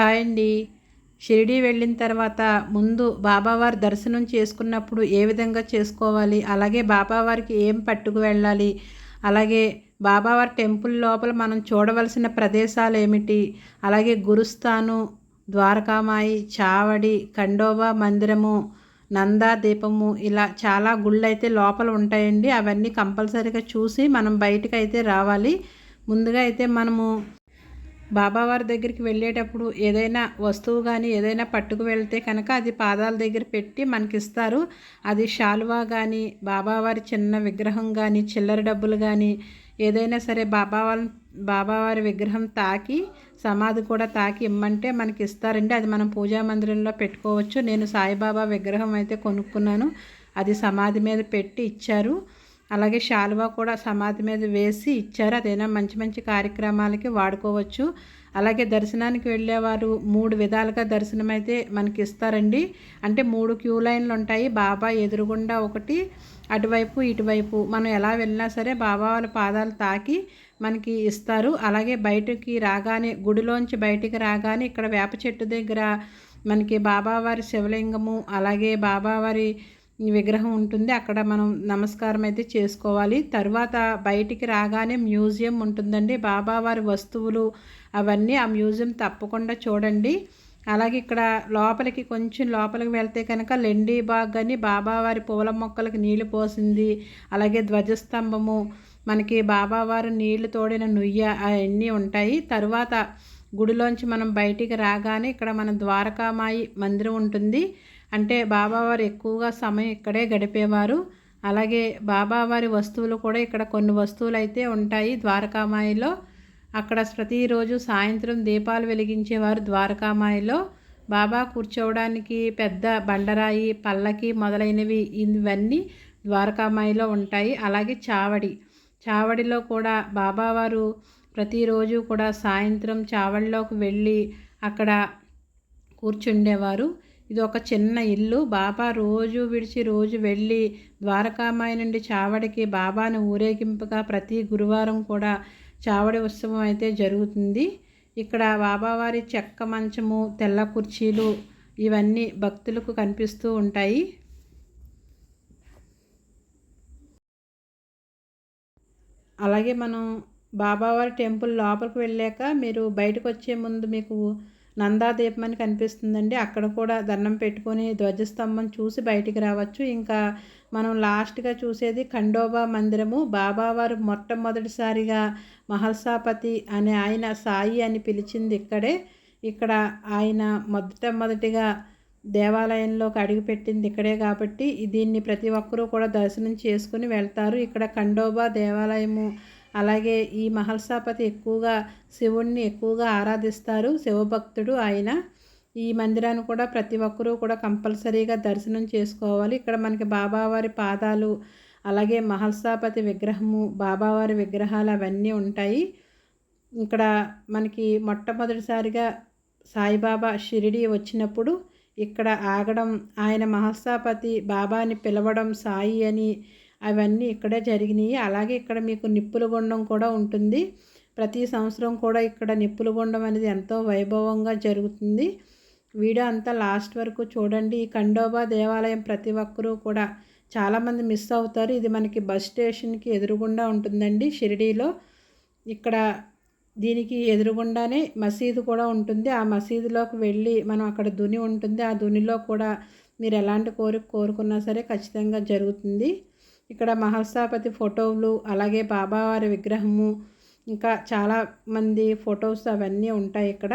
Hi అండి షిరిడి వెళ్ళిన తర్వాత ముందు బాబావారి దర్శనం చేసుకున్నప్పుడు ఏ విధంగా చేసుకోవాలి అలాగే బాబావారికి ఏం పట్టుకు వెళ్ళాలి అలాగే బాబావారి టెంపుల్ లోపల మనం చూడవలసిన ప్రదేశాలు ఏమిటి అలాగే గురుస్థాను ద్వారకామాయి చావడి ఖండోబా మందిరము నందా దీపము ఇలా చాలా గుళ్ళు అయితే లోపల ఉంటాయండి. అవన్నీ కంపల్సరీగా చూసి మనం బయటకు అయితే రావాలి. ముందుగా అయితే మనము బాబావారి దగ్గరికి వెళ్ళేటప్పుడు ఏదైనా వస్తువు కానీ ఏదైనా పట్టుకు వెళ్తే కనుక అది పాదాల దగ్గర పెట్టి మనకి ఇస్తారు అది షాల్వా కానీ బాబావారి చిన్న విగ్రహం కానీ చిల్లర డబ్బులు కానీ ఏదైనా సరే బాబావారి బాబావారి విగ్రహం తాకి సమాధి కూడా తాకి ఇమ్మంటే మనకి ఇస్తారండి అది మనం పూజా మందిరంలో పెట్టుకోవచ్చు. నేను సాయిబాబా విగ్రహం అయితే కొనుక్కున్నాను. అది సమాధి మీద పెట్టి ఇచ్చారు. అలాగే శాలువా కూడా సమాధి మీద వేసి ఇచ్చారు. అదైనా మంచి మంచి కార్యక్రమాలకి వాడుకోవచ్చు. అలాగే దర్శనానికి వెళ్ళేవారు మూడు విధాలుగా దర్శనం అయితే మనకి ఇస్తారండి అంటే మూడు క్యూ లైన్లు ఉంటాయి. బాబా ఎదురుగుండా ఒకటి అటువైపు ఇటువైపు. మనం ఎలా వెళ్ళినా సరే బాబా వాళ్ళ పాదాలు తాకి మనకి ఇస్తారు. అలాగే బయటకి రాగానే గుడిలోంచి బయటికి రాగానే ఇక్కడ వేప చెట్టు దగ్గర మనకి బాబావారి శివలింగము అలాగే బాబావారి విగ్రహం ఉంటుంది. అక్కడ మనం నమస్కారం అయితే చేసుకోవాలి. తర్వాత బయటికి రాగానే మ్యూజియం ఉంటుందండి. బాబావారి వస్తువులు అవన్నీ ఆ మ్యూజియం తప్పకుండా చూడండి. అలాగే ఇక్కడ లోపలికి కొంచెం లోపలికి వెళ్తే కనుక లెండి బాగ్ అని బాబావారి పూల మొక్కలకి నీళ్ళు పోసింది. అలాగే ధ్వజస్తంభము మనకి బాబావారు నీళ్ళు తోడిన నుయ్య అవన్నీ ఉంటాయి. తర్వాత గుడిలోంచి మనం బయటికి రాగానే ఇక్కడ మన ద్వారకామాయి మందిరం ఉంటుంది. అంటే బాబావారు ఎక్కువగా సమయం ఇక్కడే గడిపేవారు. అలాగే బాబావారి వస్తువులు కూడా ఇక్కడ కొన్ని వస్తువులు అయితే ఉంటాయి ద్వారకామాయిలో. అక్కడ ప్రతిరోజు సాయంత్రం దీపాలు వెలిగించేవారు ద్వారకామాయిలో. బాబా కూర్చోవడానికి పెద్ద బండరాయి పల్లకి మొదలైనవి ఇవన్నీ ద్వారకామాయిలో ఉంటాయి. అలాగే చావడి. చావడిలో కూడా బాబావారు ప్రతిరోజు కూడా సాయంత్రం చావడిలోకి వెళ్ళి అక్కడ కూర్చుండేవారు. ఇది ఒక చిన్న ఇల్లు. బాబా రోజు విడిచి రోజు వెళ్ళి ద్వారకామాయి నుండి చావడికి బాబాను ఊరేగింపుగా ప్రతి గురువారం కూడా చావడి ఉత్సవం అయితే జరుగుతుంది. ఇక్కడ బాబావారి చెక్క మంచము తెల్ల కుర్చీలు ఇవన్నీ భక్తులకు కనిపిస్తూ ఉంటాయి. అలాగే మనం బాబావారి టెంపుల్ లోపలికి వెళ్ళాక మీరు బయటకు వచ్చే ముందు మీకు నందాదీపం అని కనిపిస్తుందండి. అక్కడ కూడా దండం పెట్టుకొని ధ్వజస్తంభం చూసి బయటికి రావచ్చు. ఇంకా మనం లాస్ట్గా చూసేది ఖండోబా మందిరము. బాబావారు మొట్టమొదటిసారిగా మహల్సాపతి అనే ఆయన సాయి అని పిలిచింది ఇక్కడే. ఇక్కడ ఆయన మొదట మొదటిగా దేవాలయంలోకి అడుగుపెట్టింది ఇక్కడే కాబట్టి దీన్ని ప్రతి ఒక్కరూ కూడా దర్శనం చేసుకుని వెళ్తారు. ఇక్కడ ఖండోబా దేవాలయము అలాగే ఈ మహల్సాపతి ఎక్కువగా శివుణ్ణి ఎక్కువగా ఆరాధిస్తారు. శివభక్తుడు ఆయన. ఈ మందిరాన్ని కూడా ప్రతి ఒక్కరూ కూడా కంపల్సరీగా దర్శనం చేసుకోవాలి. ఇక్కడ మనకి బాబావారి పాదాలు అలాగే మహల్సాపతి విగ్రహము బాబావారి విగ్రహాలు అవన్నీ ఉంటాయి. ఇక్కడ మనకి మొట్టమొదటిసారిగా సాయిబాబా షిరిడి వచ్చినప్పుడు ఇక్కడ ఆగడం ఆయన మహల్సాపతి బాబాని పిలవడం సాయి అని అవన్నీ ఇక్కడే జరిగినాయి. అలాగే ఇక్కడ మీకు నిప్పుల గుండం కూడా ఉంటుంది. ప్రతి సంవత్సరం కూడా ఇక్కడ నిప్పుల గుండం అనేది ఎంతో వైభవంగా జరుగుతుంది. వీడియో అంతా లాస్ట్ వరకు చూడండి. ఈ ఖండోబా దేవాలయం ప్రతి ఒక్కరూ కూడా చాలామంది మిస్ అవుతారు. ఇది మనకి బస్ స్టేషన్కి ఎదురుగుండా ఉంటుందండి షిరిడీలో. ఇక్కడ దీనికి ఎదురుగుండానే మసీదు కూడా ఉంటుంది. ఆ మసీదులోకి వెళ్ళి మనం అక్కడ దుని ఉంటుంది. ఆ దునిలో కూడా మీరు ఎలాంటి కోరిక కోరుకున్నా సరే ఖచ్చితంగా జరుగుతుంది. ఇక్కడ మహల్సాపతి ఫోటోలు అలాగే బాబావారి విగ్రహము ఇంకా చాలా మంది ఫొటోస్ అవన్నీ ఉంటాయి ఇక్కడ.